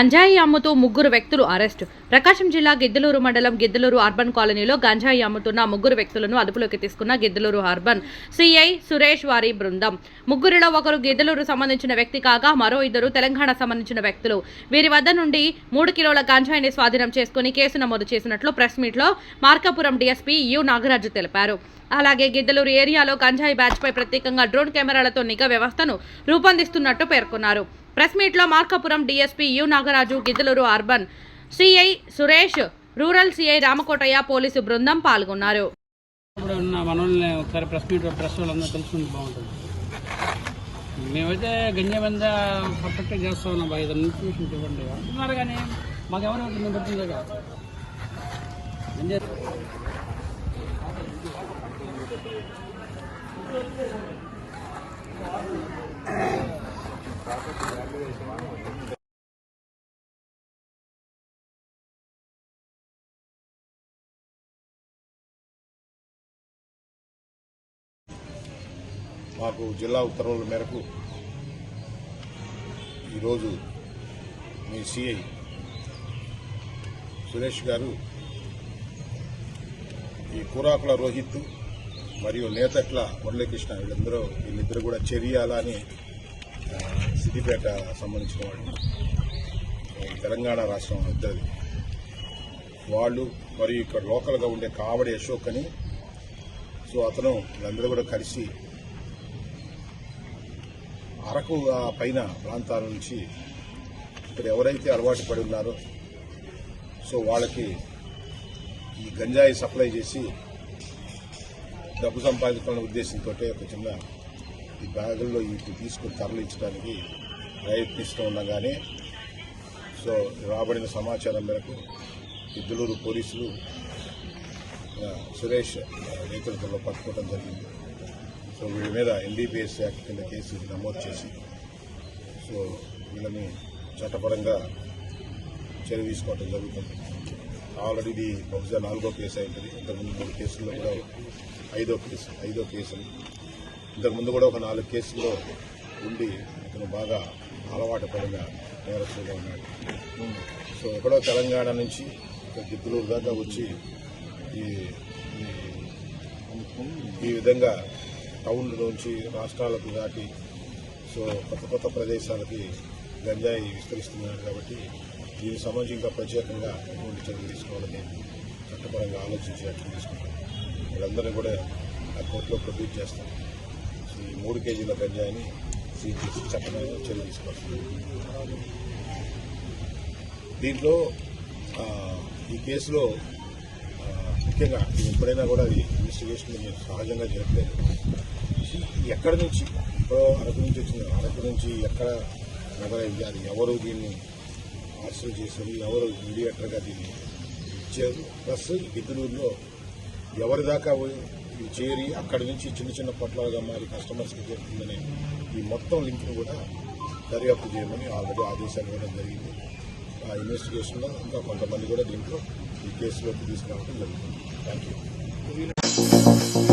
గంజాయి అమ్ముతూ ముగ్గురు వ్యక్తులు అరెస్టు. ప్రకాశం జిల్లా గిద్దలూరు మండలం గిద్దలూరు అర్బన్ కాలనీలో గంజాయి అమ్ముతున్న ముగ్గురు వ్యక్తులను అదుపులోకి తీసుకున్న గిద్దలూరు అర్బన్ సిఐ సురేష్ వారి బృందం. ముగ్గురిలో ఒకరు గిద్దలూరు సంబంధించిన వ్యక్తి కాగా మరో ఇద్దరు తెలంగాణ సంబంధించిన వ్యక్తులు. వీరి వద్ద నుండి మూడు కిలోల గంజాయిని స్వాధీనం చేసుకుని కేసు నమోదు చేసినట్లు ప్రెస్ మీట్లో మార్కాపురం డీఎస్పీ యు. నాగరాజు తెలిపారు. అలాగే గిద్దలూరు ఏరియాలో గంజాయి బ్యాచ్ పై ప్రత్యేకంగా డ్రోన్ కెమెరాలతో నిఘా వ్యవస్థను రూపొందిస్తున్నట్టు పేర్కొన్నారు. ప్రెస్ మీట్లో Markapuram DSP U Nagaraju Giddalur urban CI Suresh rural CI Ramakotaiah police బృందం పాల్గొన్నారు. మనల్ని ఒకసారి ప్రెస్ మీట్ ప్రెస్ వాళ్ళందరూ తెలుసుకుంటే బాగుంటుంది. మేమైతే గంజా బంద పర్ఫెక్ట్గా చేస్తా ఉన్నాం బాగా ఏదైనా ఇన్ఫర్మేషన్ ఇవ్వండి అంటున్నారు కానీ మాకెవరు ఎవరు మేము కదా. గంజా మాకు జిల్లా ఉత్తర్వుల మేరకు ఈరోజు మీ సిఐ సురేష్ గారు ఈ కూరాకుల రోహిత్ మరియు నేతట్ల మురళీకృష్ణ వీళ్ళందరూ వీళ్ళిద్దరు కూడా చెరియాల అని సిద్దిపేట సంబంధించిన వాళ్ళు తెలంగాణ రాష్ట్రం ఇద్దరిది వాళ్ళు మరియు ఇక్కడ లోకల్గా ఉండే కావడి అశోక్ అని. సో అతను వీళ్ళందరూ కూడా కలిసి అరకు పైన ప్రాంతాల నుంచి ఇక్కడ ఎవరైతే అలవాటు పడి ఉన్నారో సో వాళ్ళకి ఈ గంజాయి సప్లై చేసి డబ్బు సంపాదించాలనే ఉద్దేశంతో ఒక చిన్న ఈ బ్యాగుల్లో వీటిని తీసుకుని తరలించడానికి ప్రయత్నిస్తూ ఉండగానే సో రాబడిన సమాచారం మేరకు ఇద్దలూరు పోలీసులు సురేష్ ఆ, నేతృత్వంలో పట్టుకోవడం జరిగింది. సో వీళ్ళ మీద ఎన్డీపీఎస్ యాక్ట్ కింద కేసు నమోదు చేసి సో వీళ్ళని చట్టపరంగా చర్య తీసుకోవటం జరుగుతుంది. ఆల్రెడీ ఇది బహుశా నాలుగో కేసు అయింది. ఇంతకుముందు మూడు కేసుల్లో కూడా ఐదో కేసు ఐదో కేసు. ఇంతకుముందు కూడా ఒక నాలుగు కేసుల్లో ఉండి ఇతను బాగా అలవాటు పడిన నేరస్తుగా ఉన్నాడు సో ఎక్కడో తెలంగాణ నుంచి గిద్దలూరు దాకా వచ్చి ఈ ఈ- విధంగా టౌన్లోంచి రాష్ట్రాలకు దాటి సో కొత్త కొత్త ప్రదేశాలకి గంజాయి విస్తరిస్తున్నారు కాబట్టి దీనికి సంబంధించి ఇంకా ప్రత్యేకంగా ఎటువంటి చర్యలు తీసుకోవాలని చట్టపరంగా ఆలోచించి యాక్షన్ తీసుకుంటాం వీళ్ళందరినీ కూడా ఆ కోర్టులో ప్రొడ్యూస్ చేస్తాం సో ఈ మూడు కేజీల గంజాయిని సీజ్ చేసి చట్టపరంగా తీసుకోవాలి దీంట్లో ఈ కేసులో ముఖ్యంగా ఎప్పుడైనా కూడా అది ఇన్వెస్టిగేషన్ మేము సహజంగా జరగలేదు. ఎక్కడి నుంచి ఇప్పుడు అరకు నుంచి వచ్చింది అరకు నుంచి ఎక్కడ మొదలైంది అది ఎవరు దీన్ని ఆశ్రయం చేశారు ఎవరు మీడియేటర్గా దీన్ని ఇచ్చారు ప్లస్ బిద్దులూరులో ఎవరి దాకా పోయి చేరి అక్కడి నుంచి చిన్న చిన్న పొట్లాలుగా మారి కస్టమర్స్కి చేరుతుందనే ఈ మొత్తం లింక్ను కూడా దర్యాప్తు చేయమని ఆల్రెడీ ఆదేశాలు ఇవ్వడం జరిగింది. ఆ ఇన్వెస్టిగేషన్లో ఇంకా కొంతమంది కూడా దీంట్లో ఈ కేసులోకి తీసుకురావడం జరుగుతుంది. Thank you